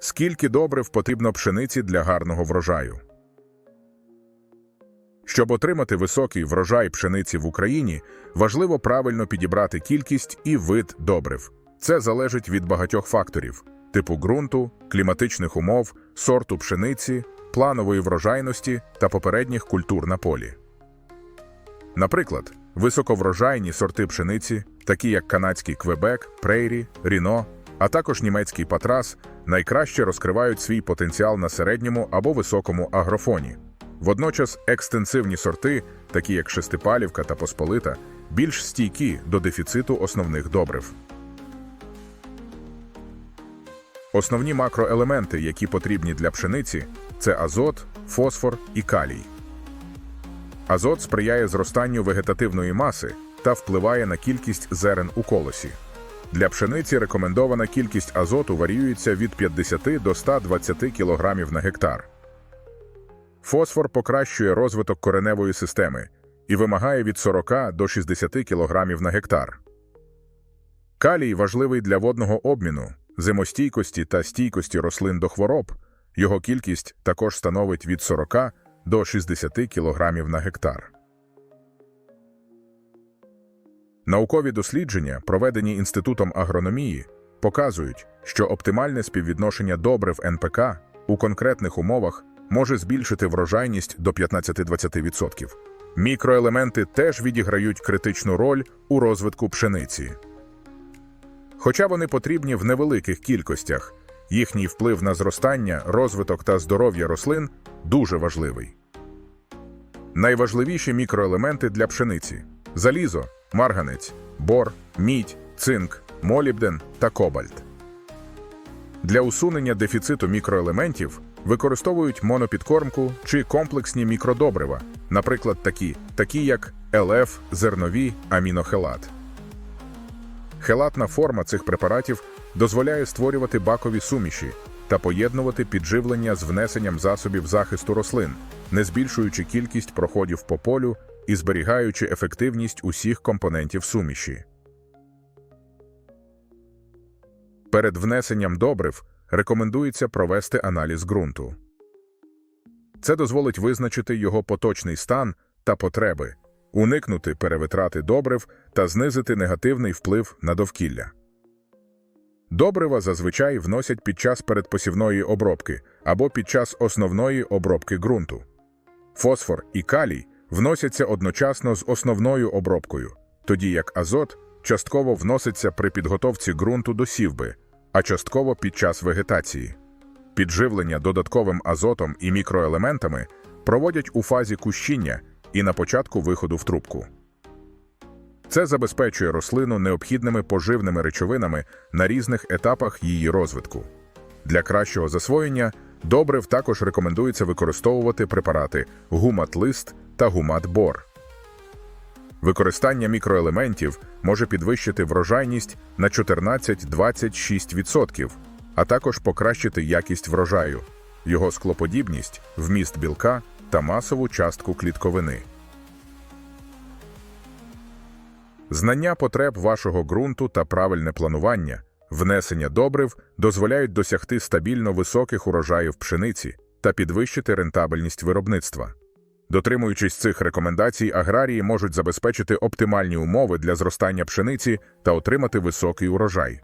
Скільки добрив потрібно пшениці для гарного врожаю? Щоб отримати високий врожай пшениці в Україні, важливо правильно підібрати кількість і вид добрив. Це залежить від багатьох факторів: типу ґрунту, кліматичних умов, сорту пшениці, планової врожайності та попередніх культур на полі. Наприклад, високоврожайні сорти пшениці, такі як канадський Квебек, Прейрі, Ріно, а також німецький Патрас, найкраще розкривають свій потенціал на середньому або високому агрофоні. Водночас екстенсивні сорти, такі як Шестипалівка та Посполита, більш стійкі до дефіциту основних добрив. Основні макроелементи, які потрібні для пшениці, це азот, фосфор і калій. Азот сприяє зростанню вегетативної маси та впливає на кількість зерен у колосі. Для пшениці рекомендована кількість азоту варіюється від 50 до 120 кг на гектар. Фосфор покращує розвиток кореневої системи і вимагає від 40 до 60 кг на гектар. Калій важливий для водного обміну, зимостійкості та стійкості рослин до хвороб. Його кількість також становить від 40 до 60 кг на гектар. Наукові дослідження, проведені Інститутом агрономії, показують, що оптимальне співвідношення добрив НПК у конкретних умовах може збільшити врожайність до 15-20%. Мікроелементи теж відіграють критичну роль у розвитку пшениці. Хоча вони потрібні в невеликих кількостях, їхній вплив на зростання, розвиток та здоров'я рослин дуже важливий. Найважливіші мікроелементи для пшениці залізо, марганець, бор, мідь, цинк, молібден та кобальт. Для усунення дефіциту мікроелементів використовують монопідкормку чи комплексні мікродобрива, наприклад, такі, такі як ЛФ, зернові, амінохелат. Хелатна форма цих препаратів дозволяє створювати бакові суміші та поєднувати підживлення з внесенням засобів захисту рослин, не збільшуючи кількість проходів по полю і зберігаючи ефективність усіх компонентів суміші. Перед внесенням добрив рекомендується провести аналіз ґрунту. Це дозволить визначити його поточний стан та потреби, уникнути перевитрати добрив та знизити негативний вплив на довкілля. Добрива зазвичай вносять під час передпосівної обробки або під час основної обробки ґрунту. Фосфор і калій вносяться одночасно з основною обробкою, тоді як азот частково вноситься при підготовці ґрунту до сівби, а частково під час вегетації. Підживлення додатковим азотом і мікроелементами проводять у фазі кущіння і на початку виходу в трубку. Це забезпечує рослину необхідними поживними речовинами на різних етапах її розвитку. Для кращого засвоєння добрив також рекомендується використовувати препарати гумат-лист та гумат-бор. Використання мікроелементів може підвищити врожайність на 14-26%, а також покращити якість врожаю, його склоподібність, вміст білка та масову частку клітковини. Знання потреб вашого ґрунту та правильне планування, внесення добрив дозволяють досягти стабільно високих урожаїв пшениці та підвищити рентабельність виробництва. Дотримуючись цих рекомендацій, аграрії можуть забезпечити оптимальні умови для зростання пшениці та отримати високий урожай.